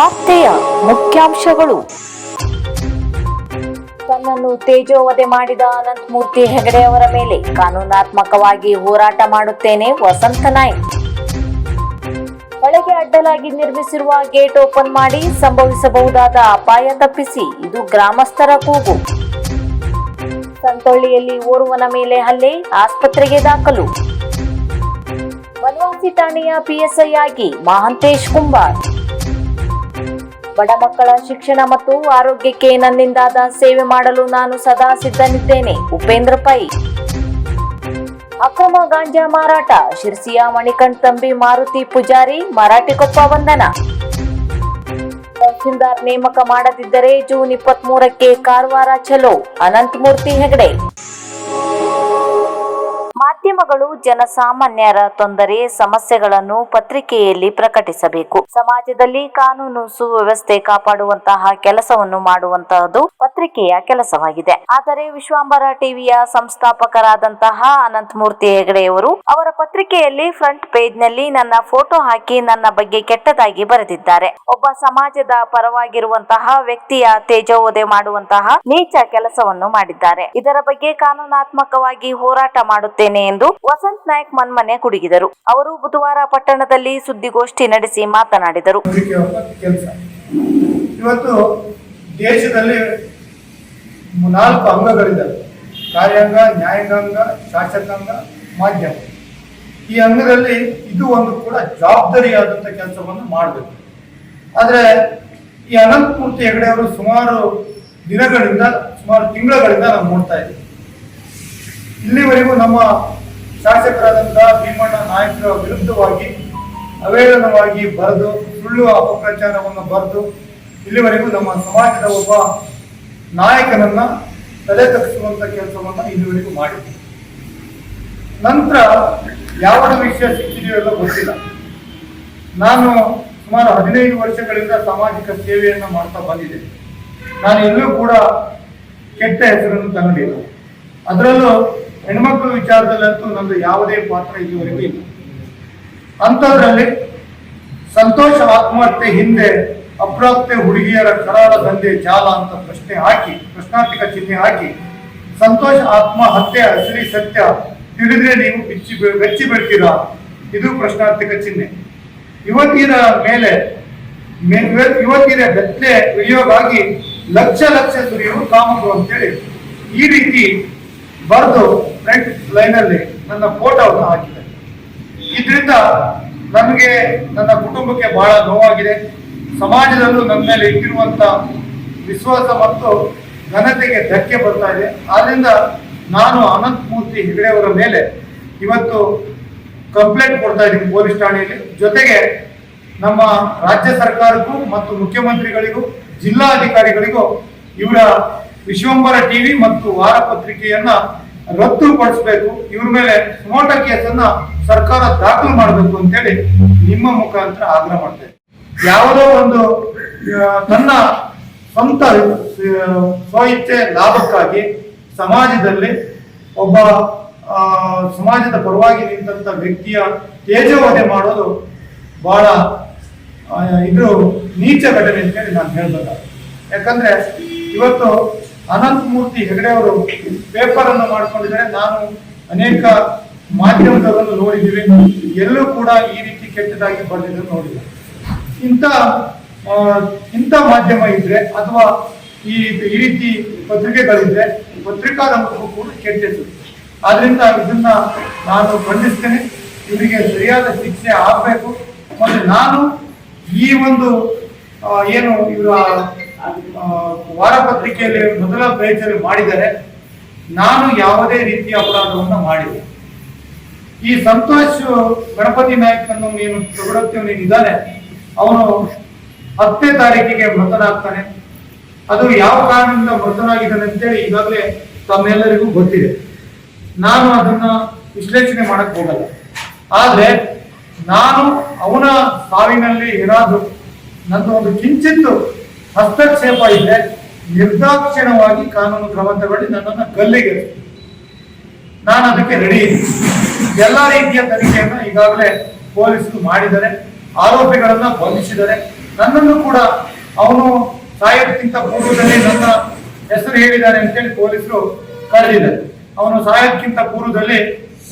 ವಾರ್ತೆಯ ಮುಖ್ಯಾಂಶಗಳು. ತನ್ನನ್ನು ತೇಜೋವಧೆ ಮಾಡಿದ ಅನಂತಮೂರ್ತಿ ಹೆಗಡೆ ಅವರ ಮೇಲೆ ಕಾನೂನಾತ್ಮಕವಾಗಿ ಹೋರಾಟ ಮಾಡುತ್ತೇನೆ ವಸಂತ ನಾಯ್ಕ್. ಒಳಗೆ ಅಡ್ಡಲಾಗಿ ನಿರ್ಮಿಸಿರುವ ಗೇಟ್ ಓಪನ್ ಮಾಡಿ ಸಂಭವಿಸಬಹುದಾದ ಅಪಾಯ ತಪ್ಪಿಸಿ ಇದು ಗ್ರಾಮಸ್ಥರ ಕೂಗು. ಸಂತೊಳ್ಳಿಯಲ್ಲಿ ಓರ್ವನ ಮೇಲೆ ಹಲ್ಲೆ, ಆಸ್ಪತ್ರೆಗೆ ದಾಖಲು. ಬನವಾಸಿ ಠಾಣೆಯ ಪಿಎಸ್ಐ ಆಗಿ ಮಹಾಂತೇಶ್ ಕುಂಬಾರ್. ಬಡ ಮಕ್ಕಳ ಶಿಕ್ಷಣ ಮತ್ತು ಆರೋಗ್ಯಕ್ಕೆ ನನ್ನಿಂದಾದ ಸೇವೆ ಮಾಡಲು ನಾನು ಸದಾ ಸಿದ್ಧನಿದ್ದೇನೆ. ಉಪೇಂದ್ರ ಪೈ. ಅಕ್ರಮ ಗಾಂಜಾ ಮಾರಾಟ, ಶಿರ್ಸಿಯ ಮಣಿಕಂಠ್ ತಂಬಿ ಮಾರುತಿ ಪೂಜಾರಿ ಮರಾಠಿಕೊಪ್ಪ ವಂದನ. ತಹಸೀಲ್ದಾರ್ ನೇಮಕ ಮಾಡದಿದ್ದರೆ ಜೂನ್ ಇಪ್ಪತ್ತ್ ಮೂರಕ್ಕೆ ಕಾರವಾರ ಚಲೋ ಅನಂತಮೂರ್ತಿ ಹೆಗಡೆ. ಮಾಧ್ಯಮಗಳು ಜನಸಾಮಾನ್ಯರ ತೊಂದರೆ, ಸಮಸ್ಯೆಗಳನ್ನು ಪತ್ರಿಕೆಯಲ್ಲಿ ಪ್ರಕಟಿಸಬೇಕು. ಸಮಾಜದಲ್ಲಿ ಕಾನೂನು ಸುವ್ಯವಸ್ಥೆ ಕಾಪಾಡುವಂತಹ ಕೆಲಸವನ್ನು ಮಾಡುವಂತಹದ್ದು ಪತ್ರಿಕೆಯ ಕೆಲಸವಾಗಿದೆ. ಆದರೆ ವಿಶ್ವಾಂಬರ ಟಿವಿಯ ಸಂಸ್ಥಾಪಕರಾದಂತಹ ಅನಂತಮೂರ್ತಿ ಹೆಗಡೆಯವರು ಅವರ ಪತ್ರಿಕೆಯಲ್ಲಿ ಫ್ರಂಟ್ ಪೇಜ್ನಲ್ಲಿ ನನ್ನ ಫೋಟೋ ಹಾಕಿ ನನ್ನ ಬಗ್ಗೆ ಕೆಟ್ಟದಾಗಿ ಬರೆದಿದ್ದಾರೆ. ಒಬ್ಬ ಸಮಾಜದ ಪರವಾಗಿರುವಂತಹ ವ್ಯಕ್ತಿಯ ತೇಜೋವಧೆ ಮಾಡುವಂತಹ ನೀಚ ಕೆಲಸವನ್ನು ಮಾಡಿದ್ದಾರೆ. ಇದರ ಬಗ್ಗೆ ಕಾನೂನಾತ್ಮಕವಾಗಿ ಹೋರಾಟ ಮಾಡುತ್ತೇನೆ ಎಂದು ವಸಂತ್ ನಾಯಕ್ ಮನ್ಮನೆ ಕುಡುಗಿದರು. ಅವರು ಬುಧವಾರ ಪಟ್ಟಣದಲ್ಲಿ ಸುದ್ದಿಗೋಷ್ಠಿ ನಡೆಸಿ ಮಾತನಾಡಿದರು. ಇವತ್ತು ದೇಶದಲ್ಲಿ ನಾಲ್ಕು ಅಂಗಗಳಿದ್ದಾವೆ. ಕಾರ್ಯಾಂಗ, ನ್ಯಾಯಾಂಗ, ಶಾಸಕಾಂಗ, ಮಾಧ್ಯಮ. ಈ ಅಂಗದಲ್ಲಿ ಇದು ಒಂದು ಕೂಡ ಜವಾಬ್ದಾರಿಯಾದಂಥ ಕೆಲಸವನ್ನು ಮಾಡಬೇಕು. ಆದರೆ ಈ ಅನಂತಮೂರ್ತಿ ಹೆಗಡೆ ಅವರು ಸುಮಾರು ದಿನಗಳಿಂದ, ಸುಮಾರು ತಿಂಗಳುಗಳಿಂದ ನಾವು ನೋಡ್ತಾ ಇದ್ದೀವಿ. ಇಲ್ಲಿವರೆಗೂ ನಮ್ಮ ಶಾಸಕರಾದಂತಹ ಭೀಮಣ್ಣ ನಾಯಕರ ವಿರುದ್ಧವಾಗಿ ಅವೇಳನವಾಗಿ ಬರೆದು, ಸುಳ್ಳು ಅಪಪ್ರಚಾರವನ್ನು ಬರೆದು, ಇಲ್ಲಿವರೆಗೂ ನಮ್ಮ ಸಮಾಜದ ಒಬ್ಬ ನಾಯಕನನ್ನ ತಲೆ ತಪ್ಪಿಸುವಂತ ಕೆಲಸವನ್ನು ಇಲ್ಲಿವರೆಗೂ ಮಾಡಿದ್ವಿ. ನಂತರ ಯಾವ ವಿಷಯ ಸಿಕ್ಕಿದೆಯೋ ಎಲ್ಲ ಗೊತ್ತಿಲ್ಲ. ನಾನು ಸುಮಾರು ಹದಿನೈದು ವರ್ಷಗಳಿಂದ ಸಾಮಾಜಿಕ ಸೇವೆಯನ್ನು ಮಾಡ್ತಾ ಬಂದಿದೆ ನಾನು ಎಲ್ಲೂ ಕೂಡ ಕೆಟ್ಟ ಹೆಸರನ್ನು ತಗೊಂಡಿಲ್ಲ. ಅದರಲ್ಲೂ ಹೆಣ್ಮಕ್ಳ ವಿಚಾರದಲ್ಲಂತೂ ನಮ್ದು ಯಾವುದೇ ಪಾತ್ರ ಇಲ್ಲಿವರೆಗೂ ಇಲ್ಲ. ಅಂಥದ್ರಲ್ಲಿ ಸಂತೋಷ, ಆತ್ಮಹತ್ಯೆ ಹಿಂದೆ ಅಪ್ರಾಪ್ತೆ ಹುಡುಗಿಯರ ಕರಾಳ ದಂಧೆ, ಜಾಲ ಅಂತ ಪ್ರಶ್ನೆ ಹಾಕಿ, ಪ್ರಶ್ನಾರ್ಥಿಕ ಚಿಹ್ನೆ ಹಾಕಿ, ಸಂತೋಷ, ಆತ್ಮಹತ್ಯೆ, ಅಸಲಿ ಸತ್ಯ ತಿಳಿದ್ರೆ ನೀವು ಬಿಚ್ಚಿ ಬೆಚ್ಚಿ ಬೀಳ್ತೀರಾ? ಇದು ಪ್ರಶ್ನಾರ್ಥಿಕ ಚಿಹ್ನೆ. ಯುವತಿಯರ ಮೇಲೆ ಯುವತಿಯರ ಬೆತ್ತಲೆ ಇಳಿಯೋಗಾಗಿ ಲಕ್ಷ ಲಕ್ಷ ಸುರಿಯುವ ಕಾಮಕರು ಅಂತೇಳಿ ಈ ರೀತಿ ಬರೆದು ಫ್ರಂಟ್ ಲೈನಲ್ಲಿ ನನ್ನ ಫೋಟೋವನ್ನು ಹಾಕಿದೆ. ಇದರಿಂದ ನಮಗೆ ನನ್ನ ಕುಟುಂಬಕ್ಕೆ ಬಹಳ ನೋವಾಗಿದೆ. ಸಮಾಜದಲ್ಲೂ ನನ್ನ ಮೇಲೆ ಇಟ್ಟಿರುವಂತ ವಿಶ್ವಾಸ ಮತ್ತು ಘನತೆಗೆ ಧಕ್ಕೆ ಬರ್ತಾ ಇದೆ. ಆದ್ರಿಂದ ನಾನು ಅನಂತಮೂರ್ತಿ ಹೆಗಡೆಯವರ ಮೇಲೆ ಇವತ್ತು ಕಂಪ್ಲೇಂಟ್ ಕೊಡ್ತಾ ಇದ್ದೀನಿ ಪೊಲೀಸ್ ಠಾಣೆಯಲ್ಲಿ. ಜೊತೆಗೆ ನಮ್ಮ ರಾಜ್ಯ ಸರ್ಕಾರಕ್ಕೂ ಮತ್ತು ಮುಖ್ಯಮಂತ್ರಿಗಳಿಗೂ, ಜಿಲ್ಲಾಧಿಕಾರಿಗಳಿಗೂ ಇವರ ವಿಶ್ವಂಬರ ಟಿವಿ ಮತ್ತು ವಾರ ಪತ್ರಿಕೆಯನ್ನ ರದ್ದುಪಡಿಸಬೇಕು. ಇವ್ರ ಮೇಲೆ ಸ್ಮೋಟ ಕೇಸನ್ನ ಸರ್ಕಾರ ದಾಖಲು ಮಾಡಬೇಕು ಅಂತೇಳಿ ನಿಮ್ಮ ಮುಖಾಂತರ ಆಗ್ರಹ ಮಾಡ್ತೇವೆ ಯಾವುದೋ ಒಂದು ತನ್ನ ಸ್ವಂತ ಸ್ವಇಚ್ಛೆ, ಲಾಭಕ್ಕಾಗಿ ಸಮಾಜದಲ್ಲಿ ಒಬ್ಬ ಸಮಾಜದ ಪರವಾಗಿ ನಿಂತ ವ್ಯಕ್ತಿಯ ತೇಜವಧೆ ಮಾಡೋದು ಬಹಳ ಇದು ನೀಚ ಘಟನೆ ಅಂತೇಳಿ ನಾನು ಹೇಳ್ಬೇಕು ಯಾಕಂದ್ರೆ ಇವತ್ತು ಅನಂತಮೂರ್ತಿ ಹೆಗಡೆ ಅವರು ಪೇಪರ್ ಅನ್ನು ಮಾಡ್ಕೊಂಡಿದ್ದಾರೆ. ನಾನು ಅನೇಕ ಮಾಧ್ಯಮದವರನ್ನು ನೋಡಿದ್ದೀವಿ. ಎಲ್ಲೂ ಕೂಡ ಈ ರೀತಿ ಕೆಟ್ಟದಾಗಿ ಬರೆದಿದ್ದು ನೋಡಿದೆ ಇಂಥ ಇಂಥ ಮಾಧ್ಯಮ ಇದ್ರೆ ಅಥವಾ ಈ ಈ ರೀತಿ ಪತ್ರಿಕೆಗಳಿದ್ರೆ ಪತ್ರಿಕಾರಂಗಕ್ಕೂ ಕೂಡ ಕೆಟ್ಟದ್ದು. ಆದ್ರಿಂದ ಇದನ್ನ ನಾನು ಖಂಡಿಸ್ತೇನೆ. ಇವರಿಗೆ ಸರಿಯಾದ ಶಿಕ್ಷೆ ಆಗಬೇಕು. ಮತ್ತೆ ನಾನು ಈ ಒಂದು ಏನು, ಇವರ ಆ, ವಾರ ಪತ್ರಿಕೆಯಲ್ಲಿ ಮೊದಲ ಪೇಜಲ್ಲಿ ಮಾಡಿದರೆ ನಾನು ಯಾವುದೇ ರೀತಿಯ ಅಪರಾಧವನ್ನು ಮಾಡಿದೆ ಈ ಸಂತೋಷ್ ಗಣಪತಿ ನಾಯಕ್ ಏನು ನೀನು ನೀನು ಅವನು ಹತ್ತನೇ ತಾರೀಕಿಗೆ ಮೃತನಾಗ್ತಾನೆ. ಅದು ಯಾವ ಕಾರಣದಿಂದ ಮೃತನಾಗಿದ್ದಾನೆ ಅಂತೇಳಿ ಈಗಾಗಲೇ ತಮ್ಮೆಲ್ಲರಿಗೂ ಗೊತ್ತಿದೆ. ನಾನು ಅದನ್ನ ವಿಶ್ಲೇಷಣೆ ಮಾಡಕ್ ಹೋಗಲ್ಲ. ಆದ್ರೆ ನಾನು ಅವನ ಸಾವಿನಲ್ಲಿ ಏನಾದ್ರು ನನ್ನ ಒಂದು ಕಿಂಚಿತ್ತು ಹಸ್ತಕ್ಷೇಪ ಇದೆ ನಿರ್ದಾಕ್ಷಿಣವಾಗಿ ಕಾನೂನು ಕ್ರಮ ತಗೊಳ್ಳಿ ನನ್ನನ್ನು ಗಲ್ಲಿಗೆ ನಾನು ಅದಕ್ಕೆ ರೆಡಿ ಎಲ್ಲಾ ರೀತಿಯ ತನಿಖೆಯನ್ನು ಈಗಾಗಲೇ ಪೊಲೀಸರು ಮಾಡಿದ್ದಾರೆ. ಆರೋಪಿಗಳನ್ನ ಬಂಧಿಸಿದ್ದಾರೆ. ನನ್ನನ್ನು ಕೂಡ ಅವನು ಸಾಯೋದಕ್ಕಿಂತ ಪೂರ್ವದಲ್ಲಿ ನನ್ನ ಹೆಸರು ಹೇಳಿದ್ದಾರೆ ಅಂತೇಳಿ ಪೊಲೀಸರು ಕರೆದಿದ್ದಾರೆ. ಅವನು ಸಾಯೋದಕ್ಕಿಂತ ಪೂರ್ವದಲ್ಲಿ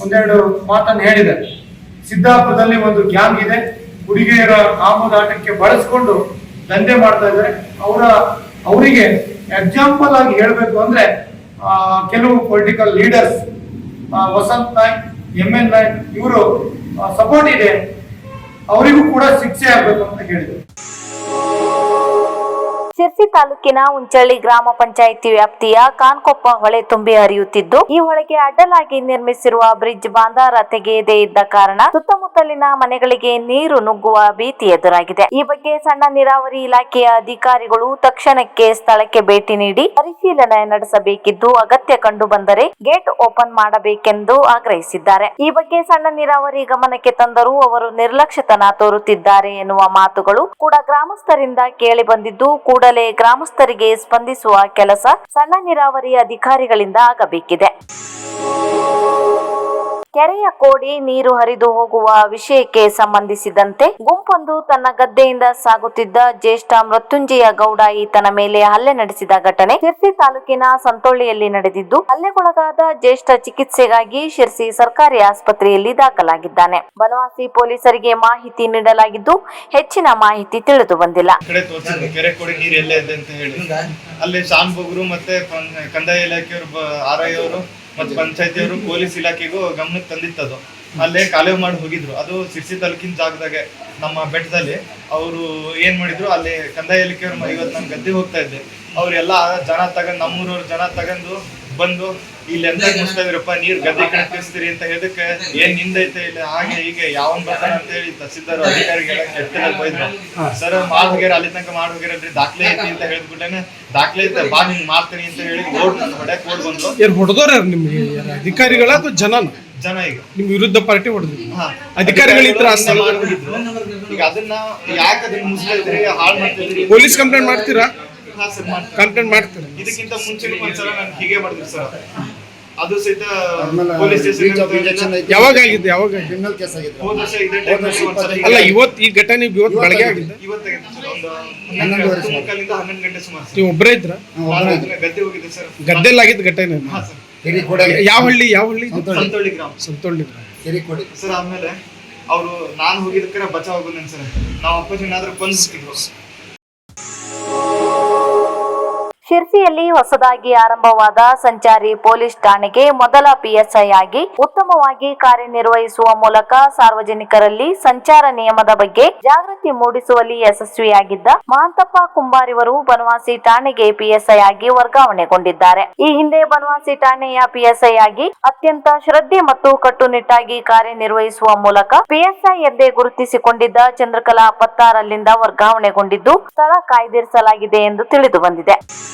ಒಂದೆರಡು ಮಾತನ್ನು ಹೇಳಿದ್ದಾರೆ. ಸಿದ್ದಾಪುರದಲ್ಲಿ ಒಂದು ಗ್ಯಾಂಗ್ ಇದೆ. ಹುಡುಗಿಯರ ಆಮದಾಟಕ್ಕೆ ಬಳಸಿಕೊಂಡು ದಂಧೆ ಮಾಡ್ತಾ ಇದ್ದಾರೆ. ಅವರ, ಅವರಿಗೆ ಎಕ್ಸಾಂಪಲ್ ಆಗಿ ಹೇಳಬೇಕು ಅಂದ್ರೆ ಕೆಲವು political leaders Vasanth Naik M N Naik ಇವರು ಸಪೋರ್ಟ್ ಇದೆ. ಅವರಿಗೂ ಕೂಡ ಶಿಕ್ಷೆ ಆಗ್ಬೇಕು ಅಂತ ಹೇಳಿದರು ಶಿರ್ಸಿ ತಾಲೂಕಿನ ಉಂಚಳ್ಳಿ ಗ್ರಾಮ ಪಂಚಾಯಿತಿ ವ್ಯಾಪ್ತಿಯ ಕಾನ್ಕೊಪ್ಪ ಹೊಳೆ ತುಂಬಿ ಹರಿಯುತ್ತಿದ್ದು, ಈ ಹೊಳೆಗೆ ಅಡ್ಡಲಾಗಿ ನಿರ್ಮಿಸಿರುವ ಬ್ರಿಡ್ಜ್ ಬಾಂಧಾರ ತೆಗೆಯದೇ ಇದ್ದ ಕಾರಣ ಸುತ್ತಮುತ್ತಲಿನ ಮನೆಗಳಿಗೆ ನೀರು ನುಗ್ಗುವ ಭೀತಿ ಎದುರಾಗಿದೆ. ಈ ಬಗ್ಗೆ ಸಣ್ಣ ನೀರಾವರಿ ಇಲಾಖೆಯ ಅಧಿಕಾರಿಗಳು ತಕ್ಷಣಕ್ಕೆ ಸ್ಥಳಕ್ಕೆ ಭೇಟಿ ನೀಡಿ ಪರಿಶೀಲನೆ ನಡೆಸಬೇಕಿದ್ದು, ಅಗತ್ಯ ಕಂಡು ಬಂದರೆ ಗೇಟ್ ಓಪನ್ ಮಾಡಬೇಕೆಂದು ಆಗ್ರಹಿಸಿದ್ದಾರೆ. ಈ ಬಗ್ಗೆ ಸಣ್ಣ ನೀರಾವರಿ ಗಮನಕ್ಕೆ ತಂದರೂ ಅವರು ನಿರ್ಲಕ್ಷ್ಯತನ ತೋರುತ್ತಿದ್ದಾರೆ ಎನ್ನುವ ಮಾತುಗಳು ಕೂಡ ಗ್ರಾಮಸ್ಥರಿಂದ ಕೇಳಿ ಬಂದಿದ್ದು ಕೂಡಲೇ ಗ್ರಾಮಸ್ಥರಿಗೆ ಸ್ಪಂದಿಸುವ ಕೆಲಸ ಸಣ್ಣ ನೀರಾವರಿ ಅಧಿಕಾರಿಗಳಿಂದ ಆಗಬೇಕಿದೆ. ಕೆರೆಯ ಕೋಡಿ ನೀರು ಹರಿದು ಹೋಗುವ ವಿಷಯಕ್ಕೆ ಸಂಬಂಧಿಸಿದಂತೆ ಗುಂಪೊಂದು ತನ್ನ ಗದ್ದೆಯಿಂದ ಸಾಗುತ್ತಿದ್ದ ಜ್ಯೇಷ್ಠ ಮೃತ್ಯುಂಜಯ ಗೌಡ ಈತನ ಮೇಲೆ ಹಲ್ಲೆ ನಡೆಸಿದ ಘಟನೆ ಶಿರ್ಸಿ ತಾಲೂಕಿನ ಸಂತೊಳ್ಳಿಯಲ್ಲಿ ನಡೆದಿದ್ದು, ಹಲ್ಲೆಗೊಳಗಾದ ಜ್ಯೇಷ್ಠ ಚಿಕಿತ್ಸೆಗಾಗಿ ಶಿರ್ಸಿ ಸರ್ಕಾರಿ ಆಸ್ಪತ್ರೆಯಲ್ಲಿ ದಾಖಲಾಗಿದ್ದಾನೆ. ಬನವಾಸಿ ಪೊಲೀಸರಿಗೆ ಮಾಹಿತಿ ನೀಡಲಾಗಿದ್ದು, ಹೆಚ್ಚಿನ ಮಾಹಿತಿ ತಿಳಿದು ಬಂದಿಲ್ಲ. ಅಲ್ಲಿ ಶಾನ್ ಮತ್ತೆ ಕಂದಾಯ ಇಲಾಖೆಯವರು ಆರೋಗ್ಯವರು ಮತ್ತೆ ಪಂಚಾಯತಿಯವರು ಪೊಲೀಸ್ ಇಲಾಖೆಗೂ ಗಮನಕ್ಕೆ ತಂದಿತ್ತದು. ಅಲ್ಲೇ ಕಾಲೇವ್ ಮಾಡಿ ಹೋಗಿದ್ರು. ಅದು ಸಿರ್ಸಿ ತಾಲೂಕಿನ ಜಾಗದಾಗೆ ನಮ್ಮ ಬೆಟ್ಟದಲ್ಲಿ ಅವರು ಏನ್ ಮಾಡಿದ್ರು? ಅಲ್ಲಿ ಕಂದಾಯ ಇಲಾಖೆಯವರು ಇವತ್ತು ನಾನು ಗದ್ದೆ ಹೋಗ್ತಾ ಇದ್ದೆ. ಅವ್ರೆಲ್ಲ ಜನ ತಗೊಂಡು ನಮ್ಮೂರವ್ರ ಜನ ತಗೊಂಡು ಬಂದು ಇಲ್ಲಿ ಎಂತ ಮುಸ್ತಾ ಇದ್ರಪ್ಪ ನೀರ್ ಗದ್ದೆ ಕಡೆ ತಿರ್ಸ್ತೀರಿ ಅಂತ ಹೇಳಕ್ಕೆ ಏನ್ ನಿಂದೈತೆ ಇಲ್ಲ? ಹಾಗೆ ಹೀಗೆ ಯಾವನ್ ಬರ್ತಾನ ಅಂತ ಹೇಳಿ ತಹಸೀಲ್ದಾರ್ ಅಧಿಕಾರಿಗೆ ಎತ್ತಿನಲ್ಲಿ ಬೈದ್ರು ಸರ್ ಮಾಡ್ ಹೋಗ್ಯಾರ ಅಲ್ಲಿ ತನಕ ಮಾಡ್ ಹೋಗ್ಯಾರಲ್ರಿ? ದಾಖಲೆ ಐತಿ ಅಂತ ಹೇಳಿದ್ಬಿಟ್ಟೇನೆ ದಾಖಲೆ ಐತೆ ಬಾ ನಿಂಗ್ ಮಾಡ್ತೀನಿ ಅಂತ ಹೇಳಿ ಓಡ್ ಹೊಡ್ಯಾಕ್ ಓಡ್ ಬಂದ್ರು ಏನ್ ಹೊಡೆದವ್ರ ನಿಮ್ಗೆ? ಯಾರು ಅಧಿಕಾರಿಗಳ ಅಥವಾ ಜನನ? ಜನ ಈಗ. ನಿಮ್ ವಿರುದ್ಧ ಪಾರ್ಟಿ ಹೊಡೆದ್ರು ಹಾ. ಅಧಿಕಾರಿಗಳು ಈ ತರ ಈಗ ಅದನ್ನ ಯಾಕೆ ಅದನ್ನ ಮುಸ್ತಾ ಇದ್ರಿ ಹಾಳ್ ಮಾಡ್ತಿದ್ರಿ ಪೊಲೀಸ್ ಕಂಪ್ಲೇಂಟ್ ಮಾಡ್ತೀರಾ? ಕಂಪ್ಲೇಂಟ್ ಮಾಡ್ತೀರಾ? ಇದಕ್ಕಿಂತ ಮುಂಚೆ ಒಂದ್ಸಲ ನಾನು ಹೀಗೆ ಮಾಡಿದ್ರು ಸರ್. ಅದು ಸಹಿತ ಪೊಲೀಸ್ ಸ್ಟೇಷನ್ ಯಾವಾಗ ಆಗಿದೆ ಯಾವಾಗ? ಕ್ರಿಮಿನಲ್ ಕೇಸ್ ಆಗಿದೆ ಹೋದ ವರ್ಷ ಇದೇ ಟೈಮ್ ಒಂದ್ಸಲ ಅಲ್ಲ ಇವತ್ತು ಈ ಘಟನೆ ಇವತ್ತು ಬೆಳಗ್ಗೆ ಆಗಿದೆ ಇವತ್ತು ಒಂದು ಹನ್ನೊಂದುವರೆ ಮುಕ್ಕಾಲಿಂದ ಹನ್ನೊಂದು ಗಂಟೆ ಸುಮಾರು ನೀವು ಒಬ್ಬರೇ ಇದ್ರ? ಗದ್ದೆ ಹೋಗಿದೆ ಸರ್. ಗದ್ದೆಲ್ಲ ಆಗಿದ್ದ. ಘಟನೆ ಯಾವ ಹಳ್ಳಿ ಯಾವ ಹಳ್ಳಿ ಸಂತೋಳಿ. ಗ್ರಾಮ. ಸಂತೊಳ್ಳಿ ಕೆರಿ ಸರ್ ಆಮೇಲೆ ಅವರು ನಾನು ಹೋಗಿದ್ದಕ್ಕೆ ಬಚಾವ್ ಆಗೋದು ಸರ್? ನಾವು ಅಪ್ಪಾಜಿ ಏನಾದ್ರೂ ಕೊಂದಿಸ್ತಿದ್ರು ಶಿರ್ಸಿಯಲ್ಲಿ ಹೊಸದಾಗಿ ಆರಂಭವಾದ ಸಂಚಾರಿ ಪೊಲೀಸ್ ಠಾಣೆಗೆ ಮೊದಲ ಪಿಎಸ್ಐ ಆಗಿ ಉತ್ತಮವಾಗಿ ಕಾರ್ಯನಿರ್ವಹಿಸುವ ಮೂಲಕ ಸಾರ್ವಜನಿಕರಲ್ಲಿ ಸಂಚಾರ ನಿಯಮದ ಬಗ್ಗೆ ಜಾಗೃತಿ ಮೂಡಿಸುವಲ್ಲಿ ಯಶಸ್ವಿಯಾಗಿದ್ದ ಮಹಾಂತಪ್ಪ ಕುಂಬಾರಿವರು ಬನವಾಸಿ ಠಾಣೆಗೆ ಪಿಎಸ್ಐ ಆಗಿ ವರ್ಗಾವಣೆಗೊಂಡಿದ್ದಾರೆ. ಈ ಹಿಂದೆ ಬನವಾಸಿ ಠಾಣೆಯ ಪಿಎಸ್ಐ ಆಗಿ ಅತ್ಯಂತ ಶ್ರದ್ಧೆ ಮತ್ತು ಕಟ್ಟುನಿಟ್ಟಾಗಿ ಕಾರ್ಯನಿರ್ವಹಿಸುವ ಮೂಲಕ ಪಿಎಸ್ಐ ಎಂದೇ ಗುರುತಿಸಿಕೊಂಡಿದ್ದ ಚಂದ್ರಕಲಾ ಪತ್ತಾರಲ್ಲಿಂದ ವರ್ಗಾವಣೆಗೊಂಡಿದ್ದು ಸ್ಥಳ ಕಾಯ್ದಿರಿಸಲಾಗಿದೆ ಎಂದು ತಿಳಿದು ಬಂದಿದೆ.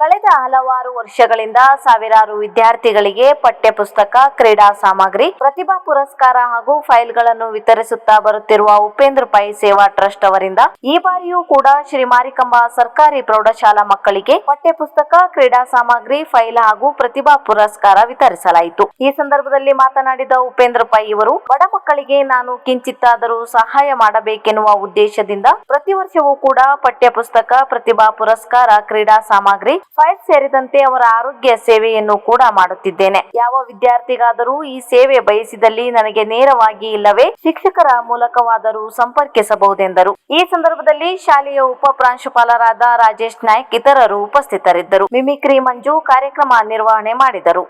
ಕಳೆದ ಹಲವಾರು ವರ್ಷಗಳಿಂದ ಸಾವಿರಾರು ವಿದ್ಯಾರ್ಥಿಗಳಿಗೆ ಪಠ್ಯ ಪುಸ್ತಕ ಕ್ರೀಡಾ ಸಾಮಗ್ರಿ, ಪ್ರತಿಭಾ ಪುರಸ್ಕಾರ ಹಾಗೂ ಫೈಲ್ಗಳನ್ನು ವಿತರಿಸುತ್ತಾ ಬರುತ್ತಿರುವ ಉಪೇಂದ್ರ ಪೈ ಸೇವಾ ಟ್ರಸ್ಟ್ ಅವರಿಂದ ಈ ಬಾರಿಯೂ ಕೂಡ ಶ್ರೀ ಮಾರಿಕಂಬ ಸರ್ಕಾರಿ ಪ್ರೌಢಶಾಲಾ ಮಕ್ಕಳಿಗೆ ಪಠ್ಯ ಪುಸ್ತಕ ಕ್ರೀಡಾ ಸಾಮಗ್ರಿ, ಫೈಲ್ ಹಾಗೂ ಪ್ರತಿಭಾ ಪುರಸ್ಕಾರ ವಿತರಿಸಲಾಯಿತು. ಈ ಸಂದರ್ಭದಲ್ಲಿ ಮಾತನಾಡಿದ ಉಪೇಂದ್ರ ಪೈ ಇವರು, ಬಡ ಮಕ್ಕಳಿಗೆ ನಾನು ಕಿಂಚಿತ್ತಾದರೂ ಸಹಾಯ ಮಾಡಬೇಕೆನ್ನುವ ಉದ್ದೇಶದಿಂದ ಪ್ರತಿ ವರ್ಷವೂ ಕೂಡ ಪಠ್ಯ ಪುಸ್ತಕ ಪ್ರತಿಭಾ ಪುರಸ್ಕಾರ, ಕ್ರೀಡಾ ಸಾಮಗ್ರಿ ಫೈಲ್ ಸೇರಿದಂತೆ ಅವರ ಆರೋಗ್ಯ ಸೇವೆಯನ್ನು ಕೂಡ ಮಾಡುತ್ತಿದ್ದೇನೆ. ಯಾವ ವಿದ್ಯಾರ್ಥಿಗಾದರೂ ಈ ಸೇವೆ ಬಯಸಿದಲ್ಲಿ ನನಗೆ ನೇರವಾಗಿ ಇಲ್ಲವೇ? ಶಿಕ್ಷಕರ ಮೂಲಕವಾದರೂ ಸಂಪರ್ಕಿಸಬಹುದೆಂದರು. ಈ ಸಂದರ್ಭದಲ್ಲಿ ಶಾಲೆಯ ಉಪ ಪ್ರಾಂಶುಪಾಲರಾದ ರಾಜೇಶ್ ನಾಯ್ಕ್ ಇತರರು ಉಪಸ್ಥಿತರಿದ್ದರು. ಮಿಮಿಕ್ರಿ ಮಂಜು ಕಾರ್ಯಕ್ರಮ ನಿರ್ವಹಣೆ ಮಾಡಿದರು.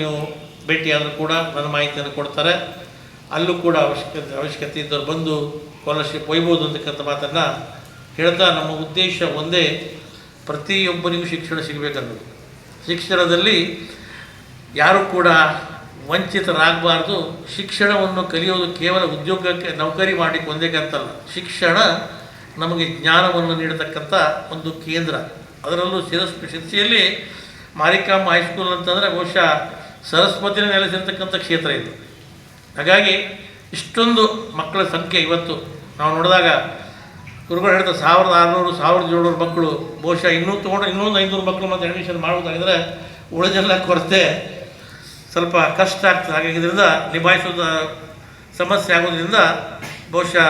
ನೀವು ಭೇಟಿಯಾದರೂ ಕೂಡ ನನ್ನ ಮಾಹಿತಿಯನ್ನು ಕೊಡ್ತಾರೆ. ಅಲ್ಲೂ ಕೂಡ ಅವಶ್ಯಕತೆ ಅವಶ್ಯಕತೆ ಇದ್ದವ್ರು ಬಂದು ಸ್ಕಾಲರ್ಶಿಪ್ ಒಯ್ಬೋದು ಅಂತಕ್ಕಂಥ ಮಾತನ್ನು ಹೇಳ್ತಾ ನಮ್ಮ ಉದ್ದೇಶ ಒಂದೇ ಪ್ರತಿಯೊಬ್ಬರಿಗೂ ಶಿಕ್ಷಣ ಸಿಗಬೇಕನ್ನೋದು ಶಿಕ್ಷಣದಲ್ಲಿ ಯಾರೂ ಕೂಡ ವಂಚಿತರಾಗಬಾರ್ದು. ಶಿಕ್ಷಣವನ್ನು ಕಲಿಯೋದು ಕೇವಲ ಉದ್ಯೋಗಕ್ಕೆ ನೌಕರಿ ಒಂದೇ ಅಂತಲ್ಲ ಶಿಕ್ಷಣ ನಮಗೆ ಜ್ಞಾನವನ್ನು ನೀಡತಕ್ಕಂಥ ಒಂದು ಕೇಂದ್ರ. ಅದರಲ್ಲೂ ಶಿರಸ್ ಶಿರಸಿಯಲ್ಲಿ ಮಾರಿಕಾಂಬ ಹೈಸ್ಕೂಲ್ ಅಂತಂದರೆ ಬಹುಶಃ ಸರಸ್ವತಿನ ನೆಲೆಸಿರ್ತಕ್ಕಂಥ ಕ್ಷೇತ್ರ ಇದು. ಹಾಗಾಗಿ ಇಷ್ಟೊಂದು ಮಕ್ಕಳ ಸಂಖ್ಯೆ ಇವತ್ತು ನಾವು ನೋಡಿದಾಗ ಗುರುಗಳು ಹೇಳ್ತಾರೆ ಸಾವಿರದ ಆರುನೂರು, ಸಾವಿರದ ಏಳ್ನೂರು ಮಕ್ಕಳು. ಬಹುಶಃ ಇನ್ನೂ ತೊಗೊಂಡ್ರೆ ಇನ್ನೊಂದು ಐನೂರು ಮಕ್ಕಳು ಮತ್ತು ಅಡ್ಮಿಷನ್ ಮಾಡೋದಾಗಿದ್ರೆ ಉಳಿದೆಲ್ಲ ಕೊರತೆ ಸ್ವಲ್ಪ ಕಷ್ಟ ಆಗ್ತದೆ. ಹಾಗಾಗಿ ಇದರಿಂದ ನಿಭಾಯಿಸೋದು ಸಮಸ್ಯೆ ಆಗೋದ್ರಿಂದ ಬಹುಶಃ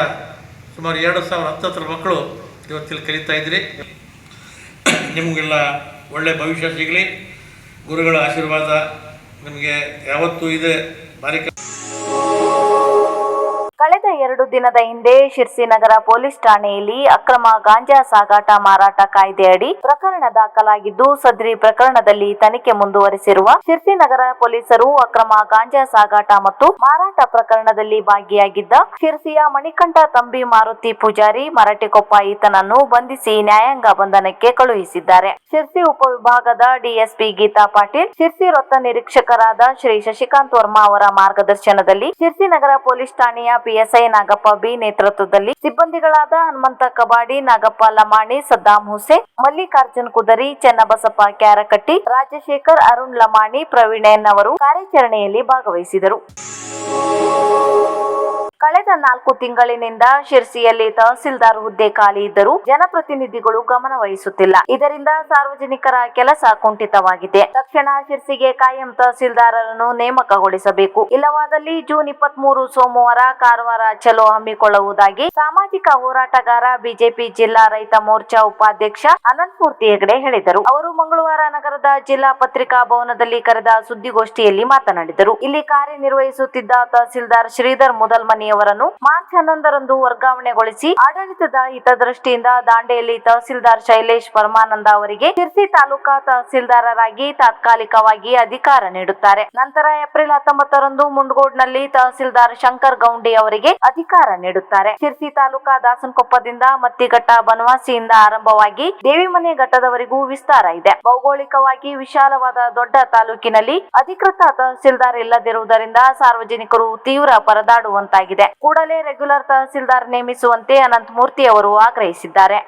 ಸುಮಾರು ಎರಡು ಸಾವಿರ ಹತ್ತತ್ರ ಮಕ್ಕಳು ಇವತ್ತಿಲ್ಲಿ ಕಲಿತಾ ಇದ್ರಿ. ನಿಮಗೆಲ್ಲ ಒಳ್ಳೆಯ ಭವಿಷ್ಯ ಸಿಗಲಿ. ಗುರುಗಳ ಆಶೀರ್ವಾದ ನಿಮಗೆ ಯಾವತ್ತೂ ಇದೆ. ಕಳೆದ ಎರಡು ದಿನದ ಹಿಂದೆ ಶಿರ್ಸಿ ನಗರ ಪೊಲೀಸ್ ಠಾಣೆಯಲ್ಲಿ ಅಕ್ರಮ ಗಾಂಜಾ ಸಾಗಾಟ ಮಾರಾಟ ಕಾಯ್ದೆಯಡಿ ಪ್ರಕರಣ ದಾಖಲಾಗಿದ್ದು, ಸದ್ರಿ ಪ್ರಕರಣದಲ್ಲಿ ತನಿಖೆ ಮುಂದುವರೆಸಿರುವ ಶಿರ್ಸಿ ನಗರ ಪೊಲೀಸರು ಅಕ್ರಮ ಗಾಂಜಾ ಸಾಗಾಟ ಮತ್ತು ಮಾರಾಟ ಪ್ರಕರಣದಲ್ಲಿ ಭಾಗಿಯಾಗಿದ್ದ ಶಿರ್ಸಿಯ ಮಣಿಕಂಠ ತಂಬಿ ಮಾರುತಿ ಪೂಜಾರಿ ಮರಟಿಕೊಪ್ಪ ಈತನನ್ನು ಬಂಧಿಸಿ ನ್ಯಾಯಾಂಗ ಬಂಧನಕ್ಕೆ ಕಳುಹಿಸಿದ್ದಾರೆ. ಶಿರ್ಸಿ ಉಪವಿಭಾಗದ ಡಿಎಸ್ಪಿ ಗೀತಾ ಪಾಟೀಲ್, ಶಿರ್ಸಿ ವೃತ್ತ ನಿರೀಕ್ಷಕರಾದ ಶ್ರೀ ಶಶಿಕಾಂತ್ ವರ್ಮಾ ಅವರ ಮಾರ್ಗದರ್ಶನದಲ್ಲಿ ಶಿರ್ಸಿ ನಗರ ಪೊಲೀಸ್ ಠಾಣೆಯ ಪಿಎಸ್ಐ ನಾಗಪ್ಪ ಬಿ ನೇತೃತ್ವದಲ್ಲಿ ಸಿಬ್ಬಂದಿಗಳಾದ ಹನುಮಂತ ಕಬಾಡಿ, ನಾಗಪ್ಪ ಲಮಾಣಿ ಸದ್ದಾಂ ಹುಸೇನ್, ಮಲ್ಲಿಕಾರ್ಜುನ್ ಕುದರಿ, ಚೆನ್ನಬಸಪ್ಪ ಕ್ಯಾರಕಟ್ಟಿ, ರಾಜಶೇಖರ್ ಅರುಣ್ ಲಮಾಣಿ ಪ್ರವೀಣ್ ಅವರು ಕಾರ್ಯಾಚರಣೆಯಲ್ಲಿ ಭಾಗವಹಿಸಿದರು. ಕಳೆದ ನಾಲ್ಕು ತಿಂಗಳಿನಿಂದ ಶಿರ್ಸಿಯಲ್ಲಿ ತಹಸೀಲ್ದಾರ್ ಹುದ್ದೆ ಖಾಲಿ ಇದ್ದರೂ ಜನಪ್ರತಿನಿಧಿಗಳು ಗಮನ ವಹಿಸುತ್ತಿಲ್ಲ. ಇದರಿಂದ ಸಾರ್ವಜನಿಕರ ಕೆಲಸ ಕುಂಠಿತವಾಗಿದೆ. ತಕ್ಷಣ ಶಿರ್ಸಿಗೆ ಕಾಯಂ ತಹಸೀಲ್ದಾರರನ್ನು ನೇಮಕಗೊಳಿಸಬೇಕು. ಇಲ್ಲವಾದಲ್ಲಿ ಜೂನ್ ಇಪ್ಪತ್ತ್ ಮೂರು ಸೋಮವಾರ ಕಾರವಾರ ಚಲೋ ಹಮ್ಮಿಕೊಳ್ಳುವುದಾಗಿ ಸಾಮಾಜಿಕ ಹೋರಾಟಗಾರ, ಬಿಜೆಪಿ ಜಿಲ್ಲಾ ರೈತ ಮೋರ್ಚಾ ಉಪಾಧ್ಯಕ್ಷ ಅನಂತಮೂರ್ತಿ ಹೆಗಡೆ ಹೇಳಿದರು. ಅವರು ಮಂಗಳವಾರ ನಗರದ ಜಿಲ್ಲಾ ಪತ್ರಿಕಾ ಭವನದಲ್ಲಿ ಕರೆದ ಸುದ್ದಿಗೋಷ್ಠಿಯಲ್ಲಿ ಮಾತನಾಡಿದರು. ಇಲ್ಲಿ ಕಾರ್ಯನಿರ್ವಹಿಸುತ್ತಿದ್ದ ತಹಸೀಲ್ದಾರ್ ಶ್ರೀಧರ್ ಮುದಲ್ಮನಿಯವರನ್ನು ಮಾರ್ಚ್ ಹನ್ನೊಂದರಂದು ವರ್ಗಾವಣೆಗೊಳಿಸಿ ಆಡಳಿತದ ಹಿತದೃಷ್ಟಿಯಿಂದ ದಾಂಡೇಲಿ ತಹಸೀಲ್ದಾರ್ ಶೈಲೇಶ್ ಪರಮಾನಂದ ಅವರಿಗೆ ಶಿರ್ಸಿ ತಾಲೂಕಾ ತಹಸೀಲ್ದಾರರಾಗಿ ತಾತ್ಕಾಲಿಕವಾಗಿ ಅಧಿಕಾರ ನೀಡುತ್ತಾರೆ. ನಂತರ ಏಪ್ರಿಲ್ ಹತ್ತೊಂಬತ್ತರಂದು ಮುಂಡಗೋಡ್ನಲ್ಲಿ ತಹಸೀಲ್ದಾರ್ ಶಂಕರ್ ಗೌಂಡಿ ಅವರಿಗೆ ಅಧಿಕಾರ ನೀಡುತ್ತಾರೆ. ಶಿರ್ಸಿ ತಾಲೂಕಾ ದಾಸನಕೊಪ್ಪದಿಂದ ಮತ್ತಿಘಟ್ಟ ಬನವಾಸಿಯಿಂದ ಆರಂಭವಾಗಿ ದೇವಿಮನೆ ಘಟ್ಟದವರೆಗೂ ವಿಸ್ತಾರ ಇದೆ. ಭೌಗೋಳಿಕವಾಗಿ ವಿಶಾಲವಾದ ದೊಡ್ಡ ತಾಲೂಕಿನಲ್ಲಿ ಅಧಿಕೃತ ತಹಸೀಲ್ದಾರ್ ಇಲ್ಲದಿರುವುದರಿಂದ ಸಾರ್ವಜನಿಕರು ತೀವ್ರ ಪರದಾಡುವಂತಾಗಿದೆ. ಕೂಡಲೇ ರೆಗ್ಯುಲರ್ ತಹಸೀಲ್ದಾರ್ ನೇಮಿಸುವಂತೆ ಅನಂತಮೂರ್ತಿ ಅವರು ಆಗ್ರಹಿಸಿದ್ದಾರೆ.